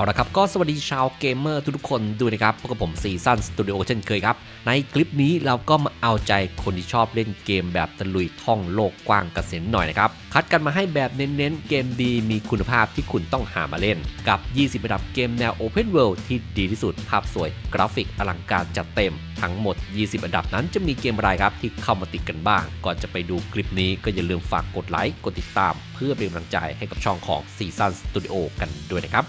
เอาละครับ ก็สวัสดีชาวเกมเมอร์ทุกๆคนด้วยนะครับพบกับผมซีซันสตูดิโอเช่นเคยครับ ในคลิปนี้เราก็มาเอาใจคนที่ชอบเล่นเกมแบบตะลุยท่องโลกกว้างกันเสียหน่อยนะครับ คัดกันมาให้แบบเน้นๆ เกมดีมีคุณภาพที่คุณต้องหามาเล่น กับ 20 ระดับเกมแนว Open World ที่ดีที่สุดภาพสวยกราฟิกอลังการจัดเต็มทั้งหมด 20 อันดับนั้นจะมีเกมอะไรครับที่เข้ามาติดกันบ้าง ก่อนจะไปดูคลิปนี้ก็อย่าลืมฝากกดไลค์ กดติดตาม เพื่อเป็นกำลังใจให้กับช่องของ Season Studio กันด้วยนะครับ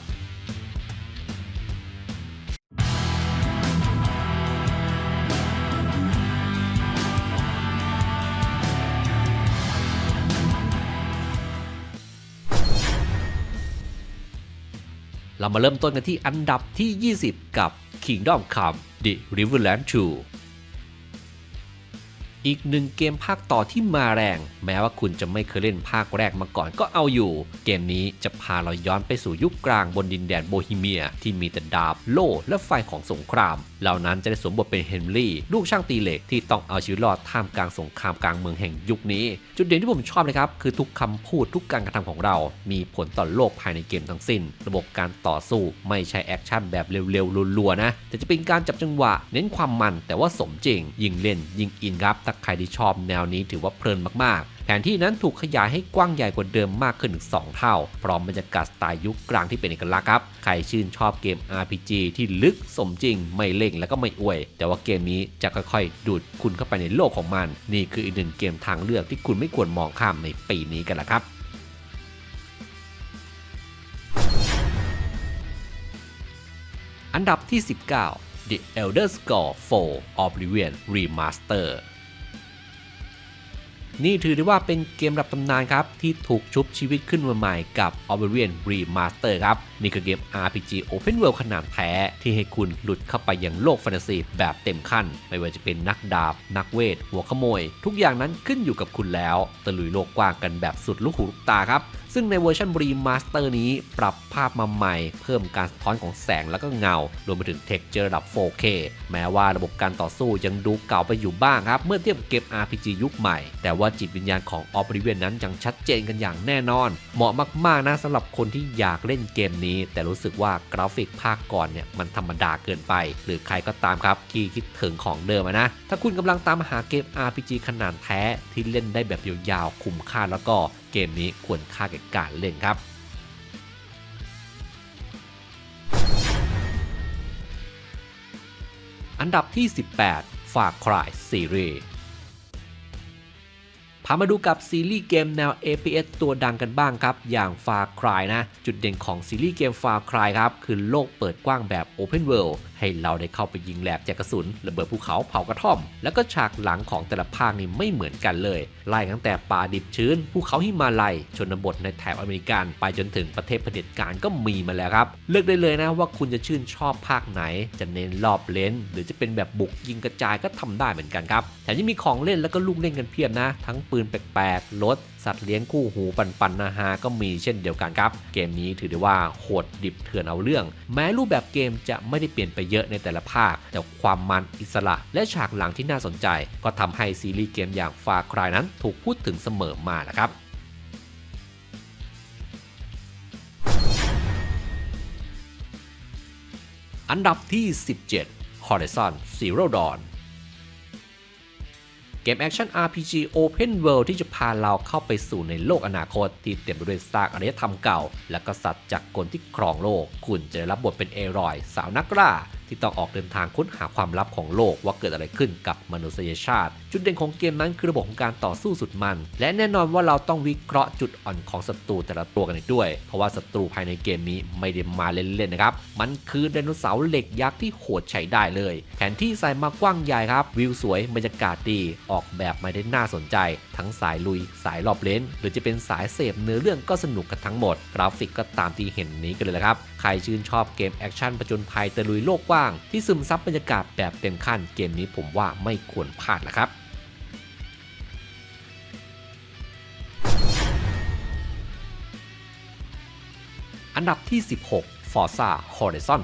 เรามาเริ่มต้นกันที่อันดับที่ 20 กับ Kingdom Come The Riverland 2 อีกหนึ่งเกมภาคต่อที่มาแรง แม้ว่าคุณจะไม่เคยเล่นภาคแรกมาก่อนก็เอาอยู่ เกมนี้จะพาเราย้อนไปสู่ยุคกลางบนดินแดนโบฮีเมีย ที่มีแต่ดาบ โล่และไฟของสงคราม เหล่านั้นจะได้สวมบทเป็นเฮนรี่ลูกช่างตีเหล็กที่ต้องเอาชีวิตรอดท่ามกลางสงครามกลางเมืองแห่งยุคนี้ จุดเด่นที่ผมชอบเลยครับคือทุกคำพูดทุกการกระทำของเรา มีผลต่อโลกภายในเกมทั้งสิ้น ระบบการต่อสู้ไม่ใช่แอคชั่นแบบเร็วๆรัวๆนะแต่จะเป็นการจับจังหวะ เน้นความมันแต่ว่าสมจริง ยิงเล่นยิงอินครับถ้าใครที่ชอบแนวนี้ถือว่าเพลินมากๆ แผนที่นั้นถูกขยายให้กว้างใหญ่กว่าเดิมมากขึ้นถึง 2 เท่า พร้อมบรรยากาศสไตล์ยุคกลางที่เป็นเอกลักษณ์ครับ ใครชื่นชอบเกม RPG ที่ลึกสมจริง ไม่เล่งแล้วก็ไม่อวย แต่ว่าเกมนี้จะค่อยๆ ดูดคุณเข้าไปในโลกของมัน นี่คืออีกหนึ่งเกมทางเลือกที่คุณไม่ควรมองข้ามในปีนี้กันละครับอันดับที่ 19 The Elder Scrolls 4 Oblivion Remaster นี่ถือได้ว่าเป็นเกมระดับตำนานครับ ที่ถูกชุบชีวิตขึ้นมาใหม่กับ Oblivion Remaster ครับ นี่คือเกม RPG Open World ขนาดแท้ ที่ให้คุณหลุดเข้าไปยังโลกแฟนตาซีแบบเต็มขั้น ไม่ว่าจะเป็นนักดาบ นักเวท หัวขโมย ทุกอย่างนั้นขึ้นอยู่กับคุณแล้วตะลุยโลกกว้างกันแบบสุดลูกหูลูกตาครับ ซึ่งในเวอร์ชันรีมาสเตอร์นี้ปรับภาพมาใหม่ เพิ่มการสะท้อนของแสงแล้วก็เงา รวมไปถึงเท็กเจอร์ระดับ 4K แม้ว่าระบบการต่อสู้ยังดูเก่าไปอยู่บ้างครับ เมื่อเทียบกับเกม RPG ยุคใหม่ แต่ว่าจิตวิญญาณของ o b l i v i o n นั้นยังชัดเจนกันอย่างแน่นอน เหมาะมากๆนะสำหรับคนที่อยากเล่นเกมนี้ แต่รู้สึกว่ากราฟิกภาคก่อนเนี่ยมันธรรมดาเกินไป หรือใครก็ตามครับที่คิดถึงของเดิมนะ ถ้าคุณกำลังตามหาเกม RPG ขนาดแท้ที่เล่นได้แบบยาวๆคุ้มค่าแล้วก็ เกมนี้ควรค่าแก่การเล่นครับอันดับที่ 18 Far Cry Series พามาดูกับซีรีส์เกมแนว APS ตัวดังกันบ้างครับ อย่าง Far Cry นะ จุดเด่นของซีรีส์เกม Far Cry ครับ คือโลกเปิดกว้างแบบ Open World ให้เราได้เข้าไปยิงแหลกแจกกระสุนระเบิดภูเขาเผากระท่อม แล้วก็ฉากหลังของแต่ละภาคนี่ไม่เหมือนกันเลยไล่ตั้งแต่ป่าดิบชื้นภูเขาหิมาลัย ชนบทในแถบอเมริกันไปจนถึงประเทศเผด็จการก็มีมาแล้วครับ เลือกได้เลยนะว่าคุณจะชื่นชอบภาคไหน จะเน้นรอบเลนหรือจะเป็นแบบบุกยิงกระจายก็ทำได้เหมือนกันครับแถมยังมีของเล่นแล้วก็ลูกเล่นกันเพียบนะ ทั้งปืนแปลกๆรถสัตว์เลี้ยงคู่หูปันปันนาฮาก็มีเช่นเดียวกันครับ เกมนี้ถือได้ว่าโหดดิบเถื่อนเอาเรื่อง แม้รูปแบบเกมจะไม่ได้เปลี่ยนไปเยอะในแต่ละภาค แต่ความมันอิสระและฉากหลังที่น่าสนใจ ก็ทำให้ซีรีส์เกมอย่างฟาครายนั้นถูกพูดถึงเสมอมานะครับอันดับที่ 17 Horizon Zero Dawn เกมแอคชั่น RPG Open World ที่จะพาเราเข้าไปสู่ในโลกอนาคต ที่เต็มไปด้วยซากอารยธรรมเก่า และกษัตริย์จากกลที่ครองโลก คุณจะได้รับบทเป็นเอรอย สาวนักล่า ที่ต้องออกเดินทางค้นหาความลับของโลกว่าเกิดอะไรขึ้นกับมนุษยชาติ จุดเด่นของเกมนั้นคือระบบของการต่อสู้สุดมัน และแน่นอนว่าเราต้องวิเคราะห์จุดอ่อนของศัตรูแต่ละตัวกันอีกด้วย เพราะว่าศัตรูภายในเกมนี้ไม่ได้มาเล่นๆนะครับ มันคือไดโนเสาร์เหล็กยักษ์ที่โหดใช้ได้เลย แผนที่ใส่มากว้างใหญ่ครับ วิวสวยบรรยากาศดี ออกแบบมาได้น่าสนใจ ทั้งสายลุย สายรอบเลนหรือจะเป็นสายเสพเนื้อเรื่องก็สนุกกันทั้งหมด กราฟิกก็ตามที่เห็นนี้กันเลยละครับ ใครชื่นชอบเกมแอคชั่นประจนภัยตะลุยโลกกว้าง ที่ซึมซับบรรยากาศแบบเต็มขั้นเกมนี้ผมว่าไม่ควรพลาดละครับอันดับที่ 16 Forza Horizon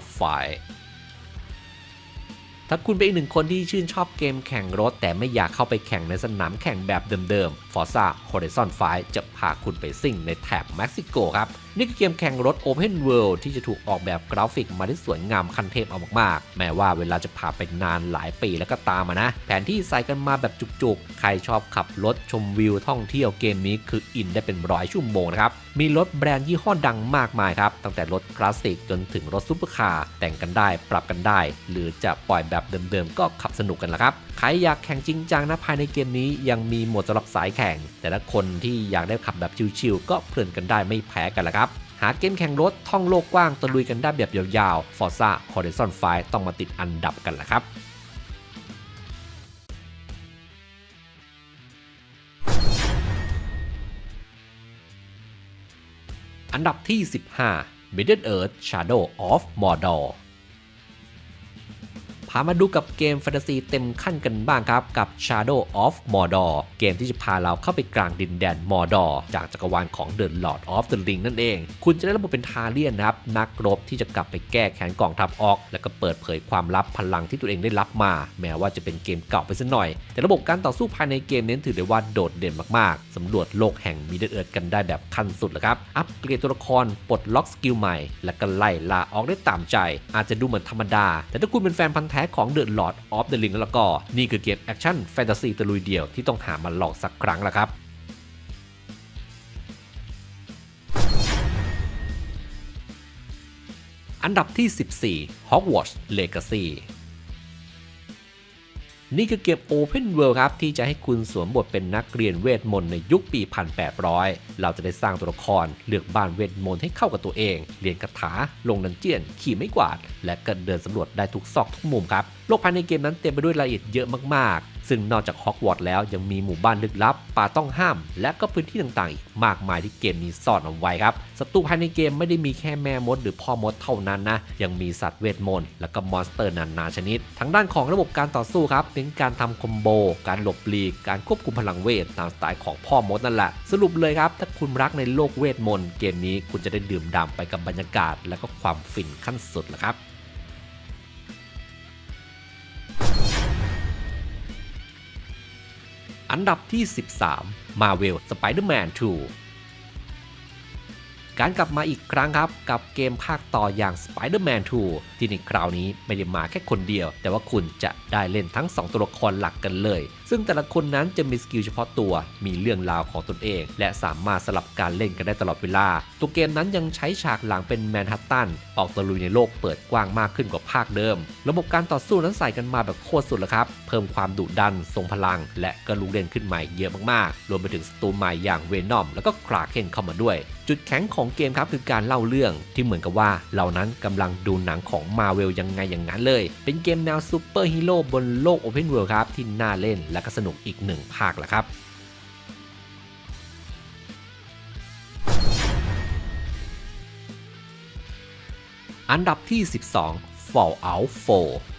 5 ถ้าคุณเป็นอีกหนึ่งคนที่ชื่นชอบเกมแข่งรถ แต่ไม่อยากเข้าไปแข่งในสนามแข่งแบบเดิมๆ Forza Horizon 5 จะพาคุณไปซิ่งในแถบเม็กซิโกครับ นี่คือเกมแข่งรถ Open World ที่จะถูกออกแบบกราฟิกมาได้สวยงามคันเทพเอามากๆ แม้ว่าเวลาจะผ่านไปนานหลายปีแล้วก็ตามนะ แผนที่ใส่กันมาแบบจุกๆ ใครชอบขับรถชมวิวท่องเที่ยวเกมนี้คืออินได้เป็นร้อยชั่วโมงนะครับ มีรถแบรนด์ยี่ห้อดังมากมายครับ ตั้งแต่รถคลาสสิกจนถึงรถซุปเปอร์คาร์แต่งกันได้ปรับกันได้ หรือจะปล่อยแบบเดิมๆก็ขับสนุกกันละครับใครอยากแข่งจริงจังนะภายในเกมนี้ยังมีหมดสำหรับสายแข่ง แต่ละคนที่อยากได้ขับแบบชิลๆก็เพลินกันได้ไม่แพ้กันละครับ หาเกมแข่งรถท่องโลกกว้างตะลุยกันได้แบบยาวๆ Forza Horizon 5 ต้องมาติดอันดับกันละครับอันดับที่ 15 Middle Earth Shadow of Mordor พามาดูกับเกมแฟนตาซีเต็มขั้นกันบ้างครับ กับ Shadow of Mordor เกมที่จะพาเราเข้าไปกลางดินแดนมอร์ดอร์จากจักรวาลของ The Lord of the Ring นั่นเอง คุณจะได้รับบทเป็นทาเลียนนะครับ นักรบที่จะกลับไปแก้แค้นกองทัพออก แล้วก็เปิดเผยความลับพลังที่ตัวเองได้รับมา แม้ว่าจะเป็นเกมเก่าไปสักหน่อย แต่ระบบการต่อสู้ภายในเกมเน้นถือได้ว่าโดดเด่นมากๆสำรวจโลกแห่งมิดเดิลเอิร์ธกันได้แบบขั้นสุดเลยครับอัปเกรดตัวละครปลดล็อกสกิลใหม่ แล้วก็ไล่ลาออกได้ตามใจ อาจจะดูเหมือนธรรมดา แต่ถ้าคุณเป็นแฟนพันธ์แท้ของ The Lord of the Ring แล้วก็นี่คือเกมแอคชั่นแฟนตาซีตะลุยเดี่ยวที่ต้องหามาลองสักครั้งละครับอันดับที่ 14 Hogwarts Legacy นี่คือเกม Open World ครับ ที่จะให้คุณสวมบทเป็นนักเรียนเวทมนต์ในยุคปี 1800 เราจะได้สร้างตัวละครเลือกบ้านเวทมนต์ให้เข้ากับตัวเอง เรียนคาถา ลงดันเจียน ขี่ไม่กวาด และก็เดินสำรวจได้ทุกซอกทุกมุมครับ โลกภายในเกมนั้นเต็มไปด้วยรายละเอียดเยอะมากๆ ซึ่งนอกจากฮอกวอตส์แล้วยังมีหมู่บ้านลึกลับ ป่าต้องห้าม และก็พื้นที่ต่างๆอีกมากมายที่เกมนี้ซ่อนเอาไว้ครับศัตรูภายในเกมไม่ได้มีแค่แม่มด หรือพ่อมดเท่านั้นนะ ยังมีสัตว์เวทมนต์และก็มอนสเตอร์นานาชนิดทั้งด้านของระบบการต่อสู้ครับเป็นการทำคอมโบ การหลบหลีก การควบคุมพลังเวทตามสไตล์ของพ่อมดนั่นแหละ สรุปเลยครับ ถ้าคุณรักในโลกเวทมนต์เกมนี้คุณจะได้ดื่มด่ำไปกับบรรยากาศ และก็ความฟินขั้นสุดละครับ อันดับที่ 13 Marvel Spider-Man 2 การกลับมาอีกครั้งครับกับเกมภาคต่ออย่าง Spider-Man 2 ที่ในคราวนี้ไม่ได้มาแค่คนเดียว แต่ว่าคุณจะได้เล่นทั้ง 2 ตัวละครหลักกันเลย ซึ่งแต่ละคนนั้นจะมีสกิลเฉพาะตัว มีเรื่องราวของตนเอง และสามารถสลับการเล่นกันได้ตลอดเวลา ตัวเกมนั้นยังใช้ฉากหลังเป็นแมนฮัตตัน ออกตะลุยในโลกเปิดกว้างมากขึ้นกว่าภาคเดิม ระบบการต่อสู้นั้นใส่กันมาแบบโคตรสุดลยครับ เพิ่มความดุดัน ทรงพลัง และก็ลูกเล่นขึ้นใหม่เยอะมากๆ รวมไปถึงสตูใหม่อย่างเวนอมแล้วก็คราเคนเข้ามาด้วย จุดแข็งของเกมครับคือการเล่าเรื่องที่เหมือนกับว่าเรานั้นกำลังดูหนังของมาเวลยังไงอย่างนั้นเลย เป็นเกมแนวซูเปอร์ฮีโร่บนโลกโอเพนเวิลด์ครับที่น่าเล่นและก็สนุกอีกหนึ่งภาคแหละครับอันดับที่ 12 Fallout 4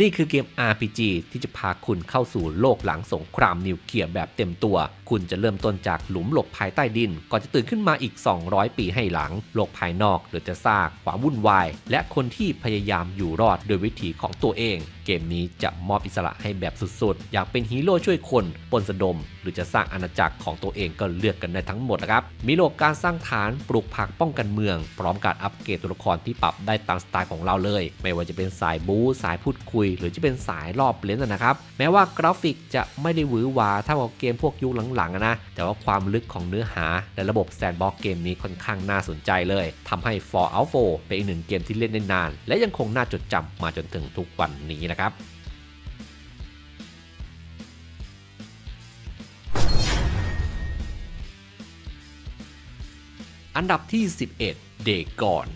นี่คือเกม RPG ที่จะพาคุณเข้าสู่โลกหลังสงครามนิวเคลียร์แบบเต็มตัว คุณจะเริ่มต้นจากหลุมหลบภายใต้ดิน ก่อนจะตื่นขึ้นมาอีก 200 ปีให้หลัง โลกภายนอกหรือจะซากความวุ่นวาย และคนที่พยายามอยู่รอดโดยวิธีของตัวเอง เกมนี้จะมอบอิสระให้แบบสุดๆ อยากเป็นฮีโร่ช่วยคนปนสะดม หรือจะสร้างอาณาจักรของตัวเองก็เลือกกันได้ทั้งหมดนะครับ มีโลกการสร้างฐานปลูกผักป้องกันเมือง พร้อมการอัปเกรดตัวละครที่ปรับได้ตามสไตล์ของเราเลย ไม่ว่าจะเป็นสายบู๊สายพูดคุยหรือจะเป็นสายรอบเลนส์นะครับ แม้ว่ากราฟิกจะไม่ได้หวือหวาเท่ากับเกมพวกยุคหลังๆนะ แต่ว่าความลึกของเนื้อหา และระบบแซนด์บ็อกเกมนี้ค่อนข้างน่าสนใจเลยทำให้ Fallout 4 เป็นอีกหนึ่งเกมที่เล่นได้นาน และยังคงน่าจดจำมาจนถึงทุกวันนี้นะครับอันดับที่ 11 Day Gone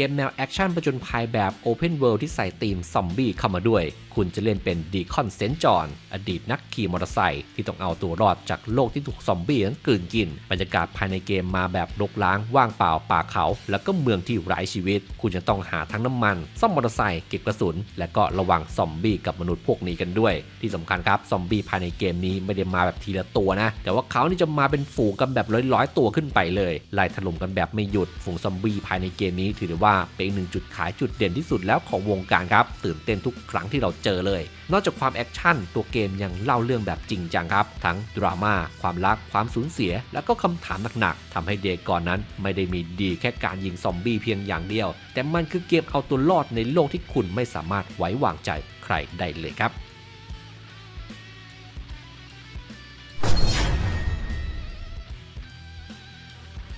เกมแนวแอคชั่นประจนภัยแบบ Open World ที่ใส่ธีมซอมบี้เข้ามาด้วย คุณจะเล่นเป็นดีคอนเซนจอนอดีตนักขี่มอเตอร์ไซค์ที่ต้องเอาตัวรอดจากโลกที่ถูกซอมบี้นั้นกลืนกิน บรรยากาศภายในเกมมาแบบรกร้างว่างเปล่าป่าเขา แล้วก็เมืองที่ไร้ชีวิต คุณจะต้องหาทั้งน้ำมัน ซ่อมมอเตอร์ไซค์เก็บกระสุน และก็ระวังซอมบี้กับมนุษย์พวกนี้กันด้วย ที่สำคัญครับซอมบี้ภายในเกมนี้ไม่ได้มาแบบทีละตัวนะ แต่ว่าเขานี่จะมาเป็นฝูงกันแบบร้อยๆ ตัวขึ้นไปเลยไล่ถล่มกันแบบไม่หยุดฝูงซอมบี้ภายในเกมนี้ถือได้ว่าเป็นหนึ่งจุดขายจุดเด่นที่สุดแล้วของวงการครับตื่นเต้นทุกครั้งที่เราเจจอเลย นอกจากความแอคชั่น ตัวเกมยังเล่าเรื่องแบบจริงจังครับ ทั้งดราม่าความรักความสูญเสีย แล้วก็คำถามหนักๆทำให้เดก่อนนั้น ไม่ได้มีดีแค่การยิงซอมบี้เพียงอย่างเดียว แต่มันคือเกมเอาตัวรอดในโลกที่คุณไม่สามารถไว้วางใจใครได้เลยครับ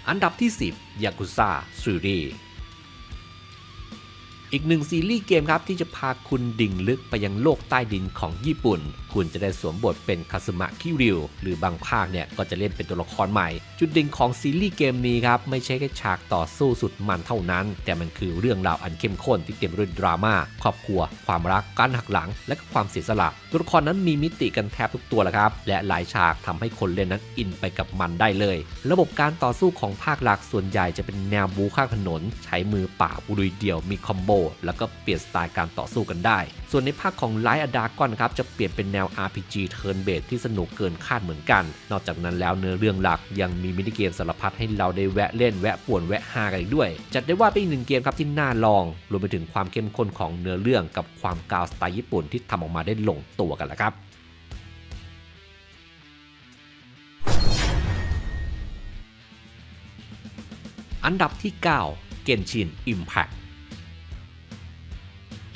อันดับที่ 10ยากุซ่าซูรี อีกหนึ่งซีรีส์เกมครับที่จะพาคุณดิ่งลึกไปยังโลกใต้ดินของญี่ปุ่น คุณจะได้สวมบทเป็นคาสึมะคิริวหรือบางภาคเนี่ยก็จะเล่นเป็นตัวละครใหม่ จุดเด่นของซีรีส์เกมนี้ครับ ไม่ใช่แค่ฉากต่อสู้สุดมันเท่านั้น แต่มันคือเรื่องราวอันเข้มข้นที่เต็มด้วยดราม่าครอบครัว ความรักการหักหลัง และก็ความเสียสละตัวละครนั้นมีมิติกันแทบทุกตัวแหละครับและหลายฉากทำให้คนเล่นนั้นอินไปกับมันได้เลย ระบบการต่อสู้ของภาคหลักส่วนใหญ่จะเป็นแนวบูข้างถนน ใช้มือป่าบลุยเดี่ยวมีคอมโบแล้วก็เปลี่ยนสไตล์การต่อสู้กันได้ ส่วนในภาคของไลท์อดากอนครับจะเปลี่ยนเป็นแนว RPG Turn Based ที่สนุกเกินคาดเหมือนกัน นอกจากนั้นแล้วเนื้อเรื่องหลักยังมีมินิเกมสารพัดให้เราได้แวะเล่นแวะป่วนแวะฮากันอีกด้วย จัดได้ว่าเป็นอีกหนึ่งเกมครับที่น่าลอง รวมไปถึงความเข้มข้นของเนื้อเรื่องกับความกาวสไตล์ญี่ปุ่นที่ทำออกมาได้ลงตัวกันแหละครับอันดับที่ 9 เกนชิน Impact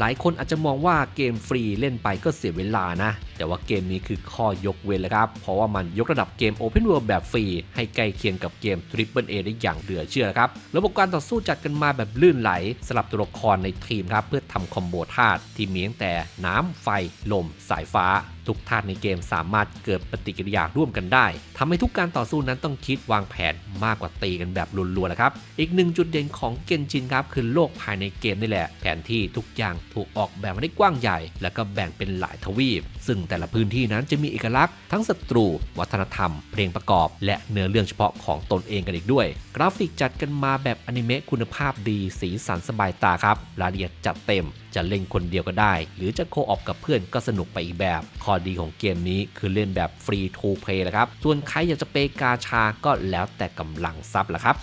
หลายคนอาจจะมองว่าเกมฟรีเล่นไปก็เสียเวลานะแต่ว่าเกมนี้คือข้อยกเว้นเลยครับ เพราะว่ามันยกระดับเกม Open World แบบฟรี ให้ใกล้เคียงกับเกม Triple A ได้อย่างเหลือเชื่อครับ ระบบการต่อสู้จัดกันมาแบบลื่นไหล สลับตัวละครในทีมครับเพื่อทำคอมโบธาตุที่มีตั้งแต่น้ำไฟ ลม สายฟ้า ทุกธาตุในเกมสามารถเกิดปฏิกิริยาร่วมกันได้ทำให้ทุกการต่อสู้นั้นต้องคิดวางแผนมากกว่าตีกันแบบรัวๆนะครับ อีกหนึ่งจุดเด่นของเกนจินครับคือโลกภายในเกมนี่แหละ แผนที่ทุกอย่างถูกออกแบบมาได้กว้างใหญ่ แล้วก็แบ่งเป็นหลายทวีป ซึ่งแต่ละพื้นที่นั้นจะมีเอกลักษณ์ทั้งศัตรู วัฒนธรรม เพลงประกอบ และเนื้อเรื่องเฉพาะของตนเองกันอีกด้วย กราฟิกจัดกันมาแบบอนิเมะคุณภาพดีสีสันสบายตาครับรายละเอียดจัดเต็มจะเล่นคนเดียวก็ได้ หรือจะโคออปกับเพื่อนก็สนุกไปอีกแบบ ข้อดีของเกมนี้คือเล่นแบบฟรีทูเพย์ละครับ ส่วนใครอยากจะเปกาชาก็แล้วแต่กำลังทรัพย์ละครับ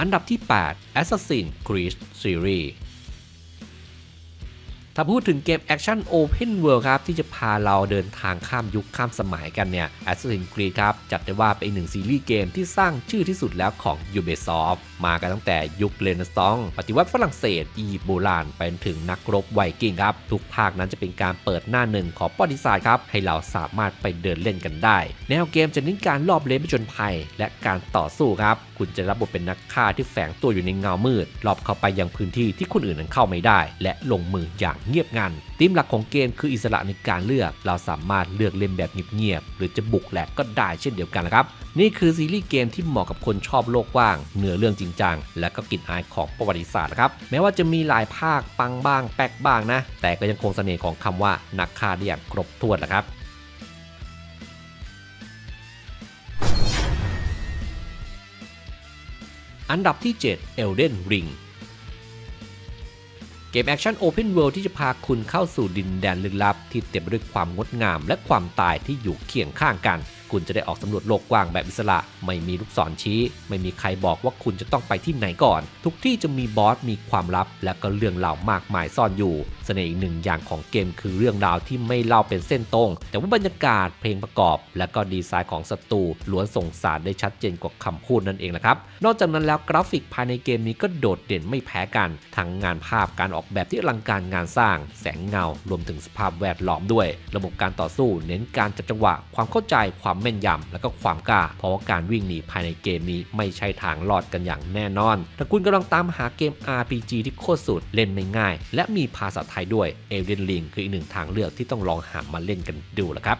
อันดับที่ 8 Assassin's Creed Series ถ้าพูดถึงเกมแอคชั่น Open World ครับ ที่จะพาเราเดินทางข้ามยุคข้ามสมัยกันเนี่ย Assassin's Creed ครับ จัดได้ว่าเป็นหนึ่งซีรีส์เกมที่สร้างชื่อที่สุดแล้วของ Ubisoft มากันตั้งแต่ยุคเรเนซองส์ปฏิวัติฝรั่งเศสอียิปต์โบราณไปจนถึงนักรบไวกิ้งครับ ทุกภาคนั้นจะเป็นการเปิดหน้าหนึ่งของประวัติศาสตร์ครับ ให้เราสามารถไปเดินเล่นกันได้ แนวเกมจะเน้นการลอบเล่นผจญภัย และการต่อสู้ครับคุณจะรับบทเป็นนักฆ่าที่แฝงตัวอยู่ในเงามืดลอบเข้าไปยังพื้นที่ที่คนอื่นนั้นเข้าไม่ได้ และลงมืออย่างเงียบงันธีมหลักของเกมคืออิสระในการเลือก เราสามารถเลือกเล่นแบบเงียบๆหรือจะบุกแหลกก็ได้เช่นเดียวกันนะครับ นี่คือซีรีส์เกมที่เหมาะกับคนชอบโลกกว้างเนื้อเรื่องจริงจังและก็กลิ่นอายของประวัติศาสตร์นะครับแม้ว่าจะมีหลายภาคปังบ้างแป๊กบ้างนะ แต่ก็ยังคงเสน่ห์ของคำว่านักฆ่าได้อย่างครบถ้วนแหละครับอันดับที่ 7 Elden Ring เกมแอคชั่นโอเพนเวิลด์ที่จะพาคุณเข้าสู่ดินแดนลึกลับ ที่เต็มไปด้วยความงดงามและความตายที่อยู่เคียงข้างกัน คุณจะได้ออกสำรวจโลกกว้างแบบอิสระ ไม่มีลูกศรชี้ ไม่มีใครบอกว่าคุณจะต้องไปที่ไหนก่อน ทุกที่จะมีบอสมีความลับ และก็เรื่องราวมากมายซ่อนอยู่เสน่ห์อีกหนึ่งอย่างของเกมคือเรื่องราวที่ไม่เล่าเป็นเส้นตรง แต่ว่าบรรยากาศเพลงประกอบ และก็ดีไซน์ของศัตรูล้วนส่งสารได้ชัดเจนกว่าคำพูดนั่นเองนะครับนอกจากนั้นแล้วกราฟิกภายในเกมนี้ก็โดดเด่นไม่แพ้กันทั้งงานภาพการออกแบบที่อลังการงานสร้าง แสงเงารวมถึงสภาพแวดล้อมด้วย ระบบการต่อสู้ เน้นการจับจังหวะ ความเข้าใจความแม่นยำ และก็ความกล้า เพราะว่าการวิ่งหนีภายในเกมนี้ไม่ใช่ทางรอดกันอย่างแน่นอน ถ้าคุณกำลังตามหาเกม RPG ที่โคตรสุดเล่นไม่ง่าย และมีภาษาไทยด้วย Elden Ring คืออีกหนึ่งทางเลือกที่ต้องลองหามาเล่นกันดูละครับ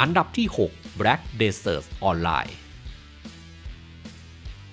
อันดับที่ 6 Black Desert Online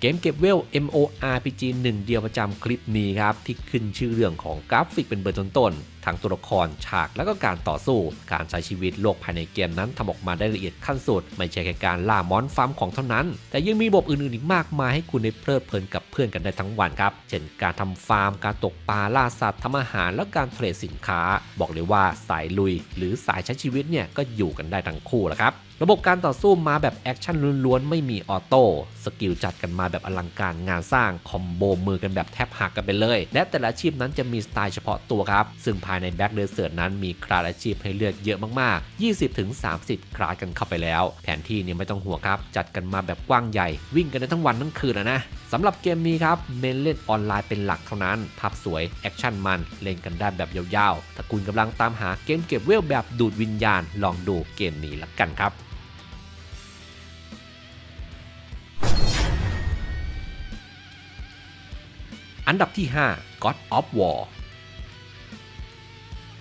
เกมเก็บเวล MORPG หนึ่งเดียวประจำคลิปนี้ครับ ที่ขึ้นชื่อเรื่องของกราฟิกเป็นเบอร์ต้นๆทั้งตัวละครฉากและก็การต่อสู้ การใช้ชีวิตโลกภายในเกมนั้นทำออกมาได้ละเอียดขั้นสุด ไม่ใช่แค่การล่ามอนฟาร์มของเท่านั้น แต่ยังมีระบบอื่นๆอีกมากมายให้คุณได้เพลิดเพลินกับเพื่อนกันได้ทั้งวันครับ เช่นการทำฟาร์ม การตกปลาล่าสัตว์ทำอาหารแล้วการเทรดสินค้า บอกเลยว่าสายลุย หรือสายใช้ชีวิตเนี่ยก็อยู่กันได้ทั้งคู่แหละครับ ระบบการต่อสู้มาแบบแอคชั่นล้วนๆ ไม่มีออโต้สกิลจัดกันมาแบบอลังการงานสร้าง คอมโบมือกันแบบแทบหักกันไปเลย และแต่ละอาชีพนั้นจะมีสไตล์เฉพาะตัวครับ ซึ่งภายในแบ็กเดอร์เซิร์นั้นมีคลาสอาชีพให้เลือกเยอะมากๆ 20-30 คลาสกันเข้าไปแล้ว แผนที่นี่ไม่ต้องห่วงครับ จัดกันมาแบบกว้างใหญ่ วิ่งกันได้ทั้งวันทั้งคืนนะสำหรับเกมนี้ครับเน้นเล่นออนไลน์เป็นหลักเท่านั้นภาพสวยแอคชั่นมันเล่นกันได้แบบยาวๆถ้าคุณกำลังตามหาเกมเก็บเวลแบบดูดวิญญาณ ลองดูเกมนี้ละกันครับ อันดับที่ 5 God of War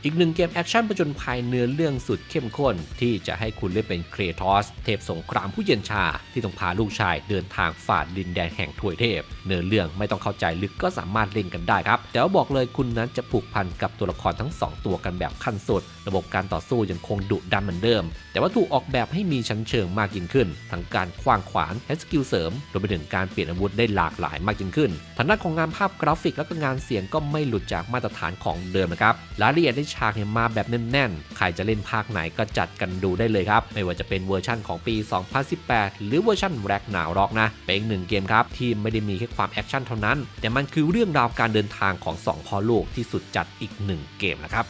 อีกหนึ่งเกมแอคชั่นประจนภัยเนื้อเรื่องสุดเข้มข้น ที่จะให้คุณเล่นเป็นเครทอส เทพสงครามผู้เย็นชา ที่ต้องพาลูกชายเดินทางฝ่าดินแดนแห่งถวยเทพ เนื้อเรื่องไม่ต้องเข้าใจลึกก็สามารถเล่นกันได้ครับ แต่ว่าบอกเลยคุณนั้นจะผูกพันกับตัวละครทั้ง 2 ตัวกันแบบขั้นสุด ระบบการต่อสู้ยังคงดุดันเหมือนเดิม แต่ว่าถูกออกแบบให้มีชั้นเชิงมากยิ่งขึ้น ทั้งการคว้างขวานและสกิลเสริมรวมไปถึงการเปลี่ยนอาวุธได้หลากหลายมากยิ่งขึ้นทางด้านของงานภาพกราฟิกและก็งานเสียงก็ไม่หลุดจากมาตรฐานของเดิมนะครับรายละเอียดในฉากเนี่ยมาแบบแน่นๆ ใครจะเล่นภาคไหนก็จัดกันดูได้เลยครับ ไม่ว่าจะเป็นเวอร์ชั่นของปี 2018 หรือเวอร์ชันแร็กหนาวร็อกนะ เป็นอีกหนึ่งเกมครับ ที่ไม่ได้มีแค่ความแอคชั่นเท่านั้น แต่มันคือเรื่องราวการเดินทางของสองพ่อลูกที่สุดจัดอีกหนึ่งเกมนะครับ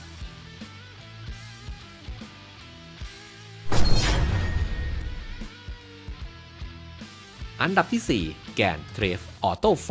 อันดับที่ 4 แกนเทรฟออโต้ไฟ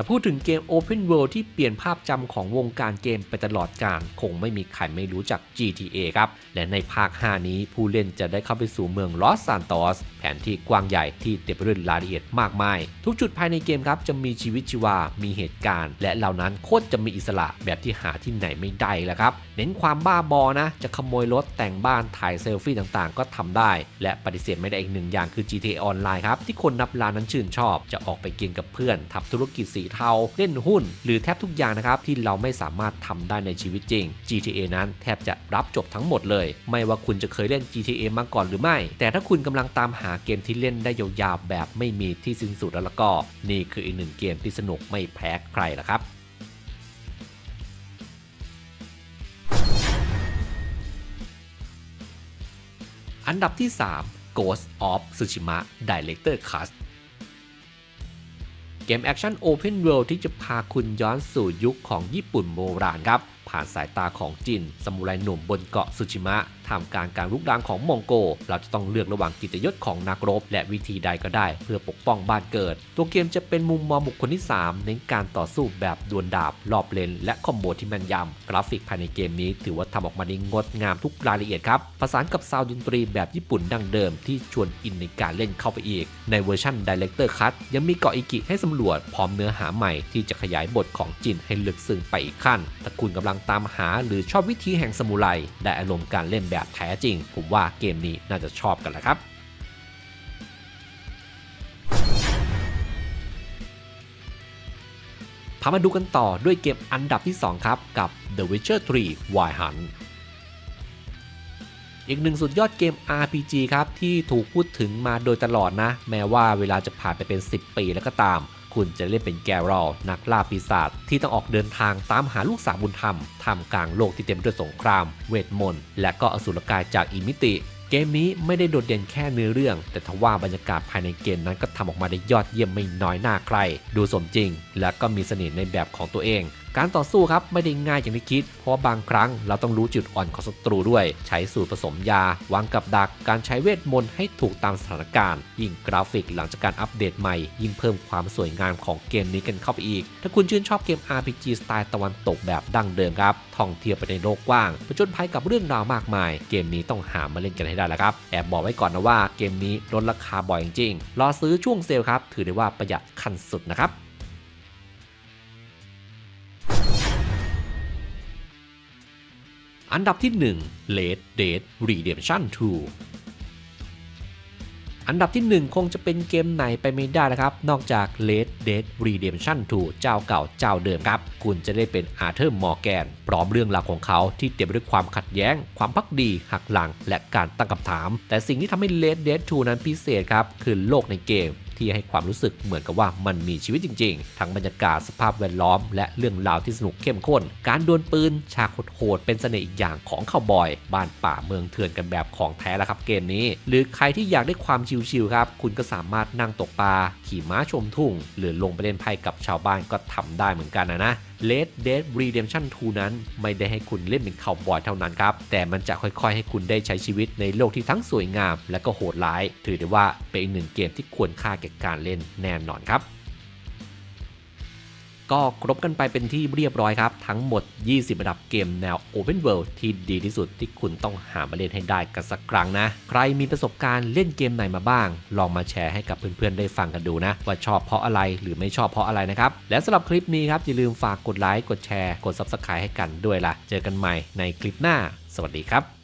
ถ้าพูดถึงเกม Open World ที่เปลี่ยนภาพจำของวงการเกมไปตลอดกาลคงไม่มีใครไม่รู้จัก GTA ครับ และในภาค 5 นี้ผู้เล่นจะได้เข้าไปสู่เมืองลอสซานโตสแผนที่กว้างใหญ่ที่เต็มไปด้วยรายละเอียดมากมาย ทุกจุดภายในเกมครับจะมีชีวิตชีวา มีเหตุการณ์ และเหล่านั้นโคตรจะมีอิสระแบบที่หาที่ไหนไม่ได้แล้วครับ เน้นความบ้าบอนะ จะขโมยรถแต่งบ้านถ่ายเซลฟี่ต่างๆ ก็ทำได้ และปฏิเสธไม่ได้อีกหนึ่งอย่างคือ GTA ออนไลน์ครับที่คนนับล้านนั้นชื่นชอบ จะออกไปกินกับเพื่อนทำธุรกิจสีเทาเล่นหุ้น หรือแทบทุกอย่างนะครับที่เราไม่สามารถทำได้ในชีวิตจริง GTA นั้นแทบจะรับจบทั้งหมดเลย ไม่ว่าคุณจะเคยเล่น GTA มาก่อนหรือไม่ แต่ถ้าคุณกำลังตามหาเกมที่เล่นได้ยาวๆแบบไม่มีที่สิ้นสุดแล้วก็ นี่คืออีกหนึ่งเกมที่สนุกไม่แพ้ใครละครับอันดับที่ 3 Ghost of Tsushima Director Cut เกมแอคชั่น Open World ที่จะพาคุณย้อนสู่ยุคของญี่ปุ่นโบราณครับ ผ่านสายตาของจินสมุไรหนุ่มบนเกาะซูชิมะ ท่ามกลางการลุกรานของมองโก เราจะต้องเลือกระหว่างกิจยศของนักรบ และวิธีใดก็ได้ เพื่อปกป้องบ้านเกิด ตัวเกมจะเป็นมุมมองบุคคลที่ 3 เน้นการต่อสู้แบบดวลดาบ รอบเลน และคอมโบที่แม่นยำ กราฟิกภายในเกมนี้ถือว่าทำออกมาได้งดงามทุกรายละเอียดครับผสานกับซาวด์ดนตรีแบบญี่ปุ่นดั้งเดิมที่ชวนอินในการเล่นเข้าไปอีก ในเวอร์ชัน Director Cut ยังมีเกาะอิกิให้สำรวจพร้อมเนื้อหาใหม่ที่จะขยายบทของจินให้ลึกซึ้งไปอีกขั้นถ้าคุณกำลังตามหาหรือชอบวิธีแห่งสมุไรได้อารมณ์การเล่นแบบแท้จริง ผมว่าเกมนี้น่าจะชอบกันแหละครับพามาดูกันต่อด้วยเกมอันดับที่ 2 ครับ กับ The Witcher 3 Wild Hunt อีกหนึ่งสุดยอดเกม RPG ครับ ที่ถูกพูดถึงมาโดยตลอดนะ แม้ว่าเวลาจะผ่านไปเป็น 10 ปีแล้วก็ตาม คุณจะเล่นเป็นแกรอลนักล่าปีศาจที่ต้องออกเดินทางตามหาลูกสาวบุญธรรมท่ามกลางโลกที่เต็มด้วยสงคราม เวทมนต์และก็อสุรกายจากอีมิติ เกมนี้ไม่ได้โดดเด่นแค่เนื้อเรื่อง แต่ทว่าบรรยากาศภายในเกมนั้นก็ทำออกมาได้ยอดเยี่ยมไม่น้อยหน้าใคร ดูสมจริง และก็มีเสน่ห์ในแบบของตัวเองการต่อสู้ครับไม่ได้ง่ายอย่างที่คิด เพราะบางครั้งเราต้องรู้จุดอ่อนของศัตรูด้วย ใช้สูตรผสมยาวางกับดัก การใช้เวทมนต์ให้ถูกตามสถานการณ์ ยิ่งกราฟิกหลังจากการอัปเดตใหม่ ยิ่งเพิ่มความสวยงามของเกมนี้กันเข้าไปอีก ถ้าคุณชื่นชอบเกม RPG สไตล์ตะวันตกแบบดั้งเดิมครับ ท่องเที่ยวไปในโลกกว้างผจญภัยกับเรื่องราวมากมาย เกมนี้ต้องหามาเล่นกันให้ได้แล้วครับ แอบบอกไว้ก่อนนะว่าเกมนี้ลดราคาบ่อยจริงๆ รอซื้อช่วงเซลล์ครับ ถือได้ว่าประหยัดขั้นสุดนะครับ อันดับที่1 Red Dead Redemption 2 อันดับที่ 1 คงจะเป็นเกมไหนไปไม่ได้นะครับ นอกจาก Red Dead Redemption 2 เจ้าเก่าเจ้าเดิมครับ คุณจะได้เป็นอาร์เธอร์มอร์แกน พร้อมเรื่องราวของเขาที่เต็มไปด้วยความขัดแย้ง ความพักดี หักหลัง และการตั้งคำถาม แต่สิ่งที่ทำให้ Red Dead 2นั้นพิเศษครับ คือโลกในเกม ที่ให้ความรู้สึกเหมือนกับว่ามันมีชีวิตจริง ๆ ทั้งบรรยากาศสภาพแวดล้อม และเรื่องราวที่สนุกเข้มข้น การดวลปืนฉากโหดๆเป็นเสน่ห์อีกอย่างของคาวบอย บ้านป่าเมืองเถื่อนกันแบบของแท้แล้วครับเกมนี้ หรือใครที่อยากได้ความชิลๆครับ คุณก็สามารถนั่งตกปลาขี่ม้าชมทุ่ง หรือลงไปเล่นไพ่กับชาวบ้านก็ทำได้เหมือนกันนะนะ Red Dead Redemption 2 นั้น ไม่ได้ให้คุณเล่นเป็นคาวบอยเท่านั้นครับ แต่มันจะค่อยๆ ให้คุณได้ใช้ชีวิตในโลกที่ทั้งสวยงาม และก็โหดร้าย ถือได้ว่าเป็นอีกหนึ่งเกมที่ควรค่าแก่การเล่นแน่นอนครับ ก็ครบกันไปเป็นที่เรียบร้อยครับ ทั้งหมด 20 ระดับเกมแนว Open World ที่ดีที่สุดที่คุณต้องหามาเล่นให้ได้กันสักครั้งนะ ใครมีประสบการณ์เล่นเกมไหนมาบ้าง ลองมาแชร์ให้กับเพื่อนๆได้ฟังกันดูนะ ว่าชอบเพราะอะไรหรือไม่ชอบเพราะอะไรนะครับ และสำหรับคลิปนี้ครับอย่าลืมฝากกดไลค์กดแชร์กด Subscribe ให้กันด้วยล่ะ เจอกันใหม่ในคลิปหน้า สวัสดีครับ